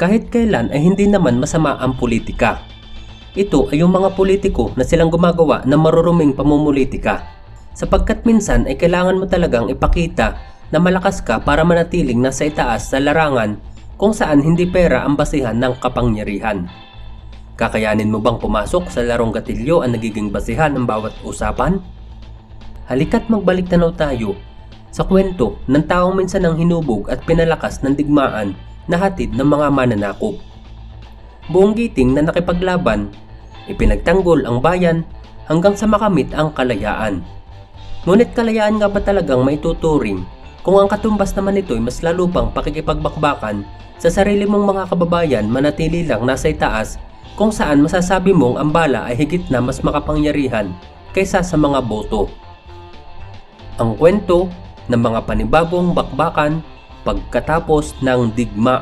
Kahit kailan ay hindi naman masama ang politika. Ito ay yung mga politiko na silang gumagawa ng maruruming pamumulitika. Sapagkat minsan ay kailangan mo talagang ipakita na malakas ka para manatiling nasa itaas sa larangan kung saan hindi pera ang basihan ng kapangyarihan. Kakayanin mo bang pumasok sa larong gatilyo ang nagiging basihan ng bawat usapan? Halika't magbalik tanaw tayo sa kwento ng taong minsan ang hinubog at pinalakas ng digmaan na hatid ng mga mananakop. Buong giting na nakipaglaban, ipinagtanggol ang bayan hanggang sa makamit ang kalayaan. Ngunit kalayaan nga ba talagang maituturing kung ang katumbas naman ito ay mas lalo pang pakikipagbakbakan sa sarili mong mga kababayan manatili lang nasa itaas kung saan masasabi mong ang bala ay higit na mas makapangyarihan kaysa sa mga boto. Ang kwento ng mga panibagong bakbakan pagkatapos ng digmaan.